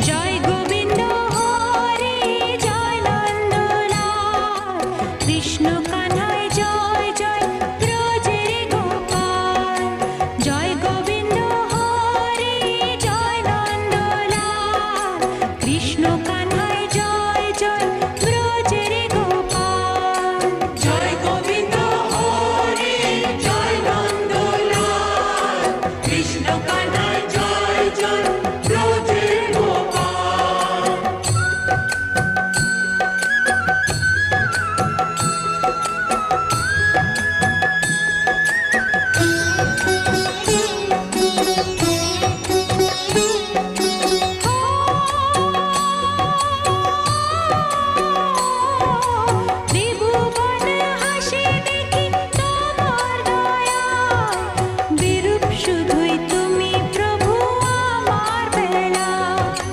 Joy Joy Nandana Krishna